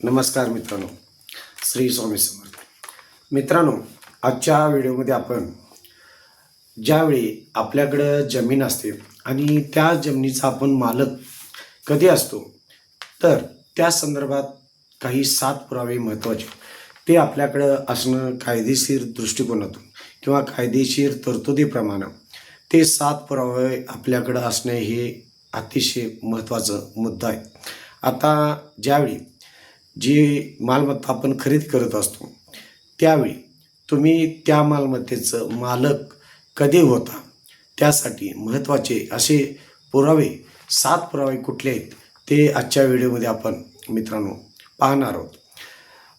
नमस्कार मित्रांनो श्री स्वामी समर्थ. मित्रांनो आजच्या व्हिडिओमध्ये आपण ज्यावेळी आपल्याकडं जमीन असते आणि त्या जमिनीचा आपण मालक कधी असतो तर त्या संदर्भात काही सात पुरावे महत्त्वाचे. ते आपल्याकडं असणं कायदेशीर दृष्टिकोनातून किंवा कायदेशीर तरतुदीप्रमाणे ते सात पुरावे आपल्याकडं असणे हे अतिशय महत्त्वाचं मुद्दा आहे. आता ज्यावेळी जी मालमत्ता आपण खरेदी करत असतो त्यावेळी तुम्ही त्या मालमत्तेचं मालक कधी होता? त्यासाठी महत्त्वाचे असे पुरावे सात पुरावे कुठले आहेत ते आजच्या व्हिडिओमध्ये आपण मित्रांनो पाहणार आहोत.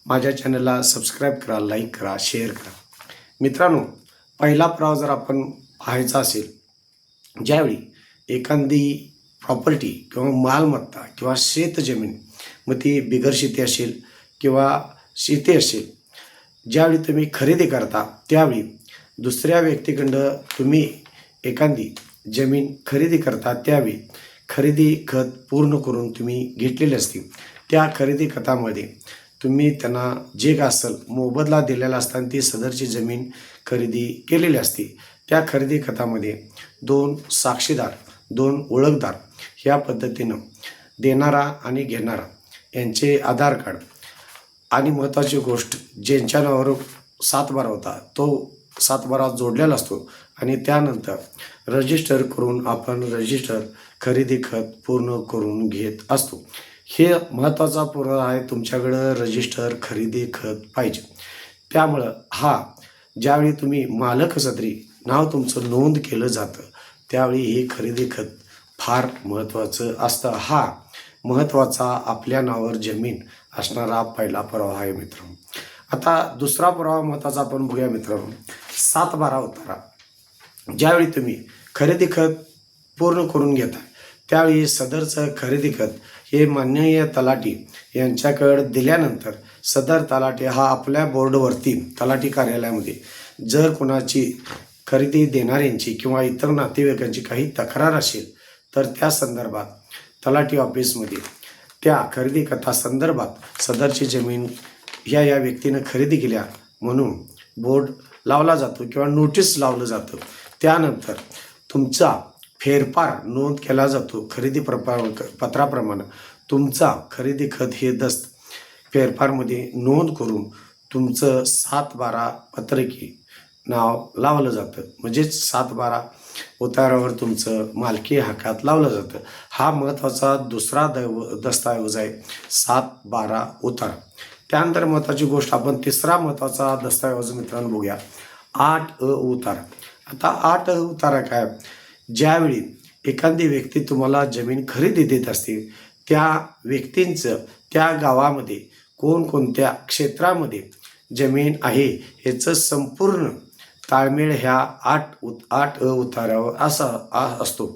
माझ्या चॅनलला सबस्क्राईब करा लाईक करा शेअर करा. मित्रांनो पहिला पुरावा जर आपण पाहायचा असेल ज्यावेळी एखादी प्रॉपर्टी किंवा मालमत्ता किंवा शेतजमीन मग ती बिगर शेती असेल किंवा शेती असेल ज्यावेळी तुम्ही खरेदी करता त्यावेळी दुसऱ्या व्यक्तीकडं तुम्ही एखादी जमीन खरेदी करता त्यावेळी खरेदी खत पूर्ण करून तुम्ही घेतलेली असते. त्या खरेदी खतामध्ये तुम्ही त्यांना जे काय असेल मोबदला दिलेला असताना ती सदरची जमीन खरेदी केलेली असते. त्या खरेदी खतामध्ये दोन साक्षीदार दोन ओळखदार ह्या पद्धतीनं देणारा आणि घेणारा यांचे आधार कार्ड. आणि महत्त्वाची गोष्ट ज्यांच्या नावावर सातबारा होता तो सातबारा जोडलेला असतो. आणि त्यानंतर रजिस्टर करून आपण रजिस्टर खरेदी खत पूर्ण करून घेत असतो. हे महत्त्वाचा पुरावा आहे तुमच्याकडं रजिस्टर खरेदी खत पाहिजे. त्यामुळं हा ज्यावेळी तुम्ही मालक सदरी नाव तुमचं नोंद केलं जातं त्यावेळी हे खरेदी खत फार महत्त्वाचं असतं. हा महत्त्वाचा आपल्या नावावर जमीन असणारा पहिला पुरावा आहे मित्र. आता दुसरा पुरावा महत्त्वाचा आपण बघूया मित्रांनो सात बारा उतारा. ज्यावेळी तुम्ही खरेदी खत पूर्ण करून घेता त्यावेळी सदरचं खरेदी खत हे माननीय तलाठी यांच्याकडे दिल्यानंतर सदर तलाठी हा आपल्या बोर्डवरती तलाठी कार्यालयामध्ये जर कोणाची खरेदी देणाऱ्यांची किंवा इतर नातेवाईकांची काही तक्रार असेल तर त्या संदर्भात तलाठी ऑफिसमध्ये. त्या खरेदी कथा संदर्भात सदरची जमीन ह्या या व्यक्तीनं खरेदी केल्या म्हणून बोर्ड लावला जातो किंवा नोटीस लावलं जातं. त्यानंतर तुमचा फेरफार नोंद केला जातो खरेदी प्रपा पत्राप्रमाणे. तुमचा खरेदी खत हे दस्त फेरफारमध्ये नोंद करून तुमचं सात बारा पत्रकी नाव लावलं जातं. म्हणजेच सात बारा उतारावर तुमचं मालकी हक्कात लावलं जातं. हा महत्त्वाचा दुसरा दैव दस्तऐवज आहे. सात बारा उतारा. त्यानंतर महत्त्वाची गोष्ट आपण तिसरा महत्त्वाचा दस्तऐवज मित्रांनो बघूया. आठ अ उतारा. आता आठ अ उतारा काय? ज्यावेळी एखादी व्यक्ती तुम्हाला जमीन खरेदी देत असते त्या व्यक्तींचं त्या गावामध्ये कोणकोणत्या क्षेत्रामध्ये जमीन आहे ह्याचं संपूर्ण ताळमेळ ह्या आठ उत आठ अ उतारावर असा असतो.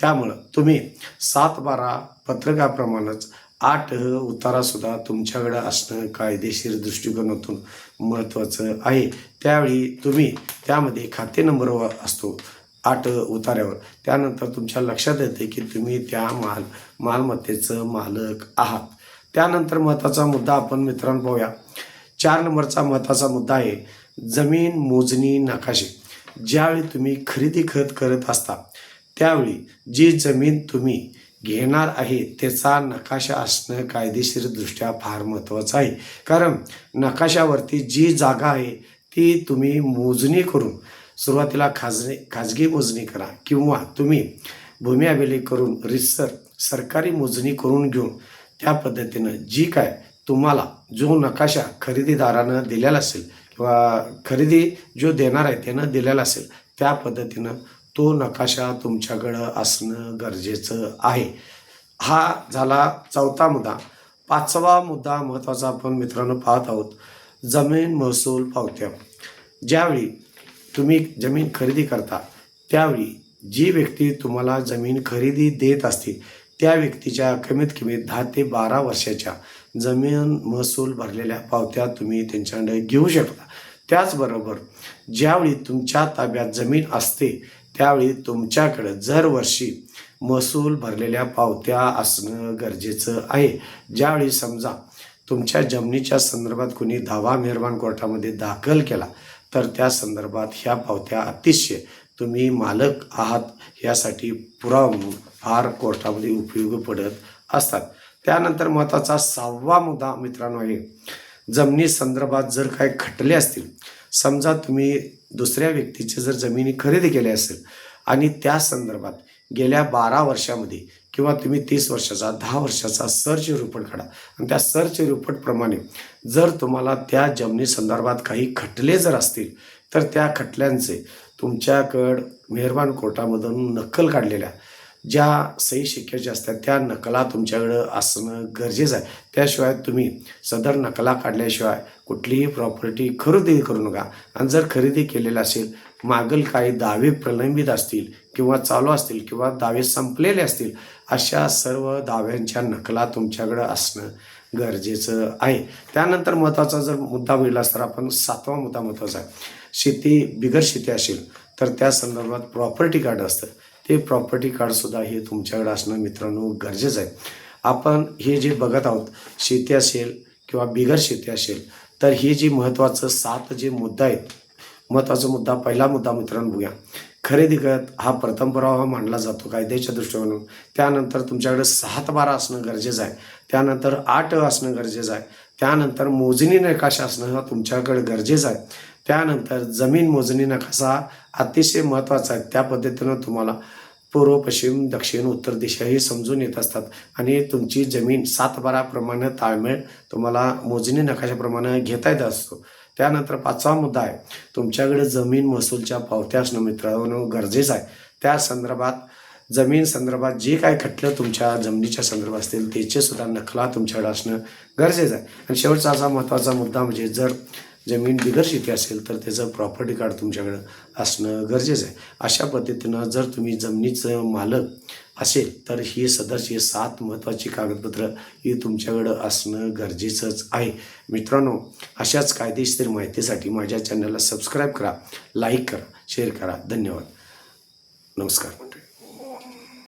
त्यामुळं तुम्ही सात बारा पत्रकाप्रमाणेच आठ अ उतारासुद्धा तुमच्याकडं असणं कायदेशीर दृष्टिकोनातून महत्त्वाचं आहे. त्यावेळी तुम्ही त्यामध्ये खाते नंबर असतो आठ उतार्यावर त्यानंतर तुमच्या लक्षात येते की तुम्ही त्या माल मालमत्तेचं मालक आहात. त्यानंतर महत्त्वाचा मुद्दा आपण मित्रांनो पाहूया. चार नंबरचा महत्त्वाचा मुद्दा आहे जमीन मोजणी नकाशे. ज्यावेळी तुम्ही खरेदी खत करत असता त्यावेळी जी जमीन तुम्ही घेणार आहे त्याचा नकाशा असणं कायदेशीरदृष्ट्या फार महत्त्वाचं आहे. कारण नकाशावरती जी जागा आहे ती तुम्ही मोजणी करून सुरुवातीला खाजणी खाजगी मोजणी करा किंवा तुम्ही भूमी अभिलेख करून रिसर सरकारी मोजणी करून घेऊन त्या पद्धतीनं जी काय तुम्हाला जो नकाशा खरेदीदारानं दिलेला असेल किंवा खरेदी जो देणार आहे त्यानं दिलेला असेल त्या पद्धतीनं तो नकाशा तुमच्याकडं असणं गरजेचं आहे. हा झाला चौथा मुद्दा. पाचवा मुद्दा महत्त्वाचा आपण मित्रांनो पाहत आहोत. जमीन महसूल पावत्या. ज्यावेळी तुम्ही जमीन खरेदी करता त्यावेळी जी व्यक्ती तुम्हाला जमीन खरेदी देत असते त्या व्यक्तीच्या कमीत कमी दहा ते बारा वर्षाच्या जमीन महसूल भरलेल्या पावत्या तुम्ही त्यांच्याकडे घेऊ शकता. त्याचबरोबर ज्यावेळी तुमच्या ताब्यात जमीन असते त्यावेळी तुमच्याकडं दरवर्षी महसूल भरलेल्या पावत्या असणं गरजेचं आहे. ज्यावेळी समजा तुमच्या जमिनीच्या संदर्भात कुणी दावा मेहरबान कोर्टामध्ये दाखल केला तर त्या संदर्भात ह्या पावत्या अतिशय तुम्ही मालक आहात यासाठी पुरावा फार कोर्टामध्ये उपयोगी पडत असतात. त्यानंतर महत्त्वाचा सहावा मुद्दा मित्रांनो आहे जमिनी संदर्भात जर काही खटले असतील समजा तुम्ही दुसऱ्या व्यक्तीचे जर जमिनी खरेदी केल्या असेल आणि त्या संदर्भात गेल्या बारा वर्षामध्ये किंवा तुम्ही तीस वर्षाचा दहा वर्षाचा सर्च रिपोर्ट काढा. आणि त्या सर्च रिपोर्टप्रमाणे जर तुम्हाला त्या जमिनी संदर्भात काही खटले जर असतील तर त्या खटल्यांचे तुमच्याकडं मेहरबान कोर्टामधून नक्कल काढलेल्या ज्या सही शिक्क्याच्या असतात त्या नकला तुमच्याकडं असणं गरजेचं आहे. त्याशिवाय तुम्ही सदर नकला काढल्याशिवाय कुठलीही प्रॉपर्टी खरेदी करू नका. आणि जर खरेदी केलेलं असेल मागील काही दावे प्रलंबित असतील किंवा चालू असतील किंवा दावे संपलेले असतील अशा सर्व दाव्यांच्या नकला तुमच्याकडं असणं गरजेचं आहे. त्यानंतर महत्त्वाचा जर मुद्दा बघितलास तर आपण सातवा मुद्दा महत्त्वाचा आहे. शेती बिगर शेती असेल तर त्या संदर्भात प्रॉपर्टी कार्ड असतं. ते प्रॉपर्टी कार्डसुद्धा हे तुमच्याकडे असणं मित्रांनो गरजेचं आहे. आपण हे जे बघत आहोत शेती असेल किंवा बिगर शेती असेल तर हे जे महत्त्वाचं सात जे मुद्दा आहेत महत्त्वाचा मुद्दा पहिला मुद्दा मित्रांनो बघूया. खरेदी करत हा प्रथम पुरावा मानला जातो कायद्याच्या दृष्टीवरून. त्यानंतर तुमच्याकडे सात बारा असणं गरजेचं आहे. त्यानंतर आठ असणं गरजेचं आहे. त्यानंतर मोजणी नकाशा असणं हा तुमच्याकडे गरजेचं आहे. त्यानंतर जमीन मोजणी नकासा अतिशय महत्त्वाचा आहे त्या पद्धतीनं तुम्हाला पूर्व पश्चिम दक्षिण उत्तर दिशा हे समजून येत असतात. आणि तुमची जमीन सातबाराप्रमाणे ताळमेळ तुम्हाला मोजणी नकाशाप्रमाणे घेता येत असतो. त्यानंतर पाचवा मुद्दा आहे तुमच्याकडे जमीन महसूलच्या पावत्या असणं मित्रांनो गरजेचं आहे. त्या संदर्भात जमीन संदर्भात जे काय खटलं तुमच्या जमिनीच्या संदर्भात असतील त्याचे सुद्धा नखला तुमच्याकडे असणं गरजेचं आहे. आणि शेवटचा असा महत्त्वाचा मुद्दा म्हणजे जर जमीन बिगर शेती असेल तर त्याचं प्रॉपर्टी कार्ड तुमच्याकडं असणं गरजेचं आहे. अशा पद्धतीनं जर तुम्ही जमिनीचं मालक असेल तर ही सदरची सात महत्त्वाची कागदपत्रं ही तुमच्याकडं असणं गरजेचंच आहे. मित्रांनो अशाच कायदेशीर माहितीसाठी माझ्या चॅनलला सबस्क्राईब करा लाईक करा शेअर करा. धन्यवाद. नमस्कार.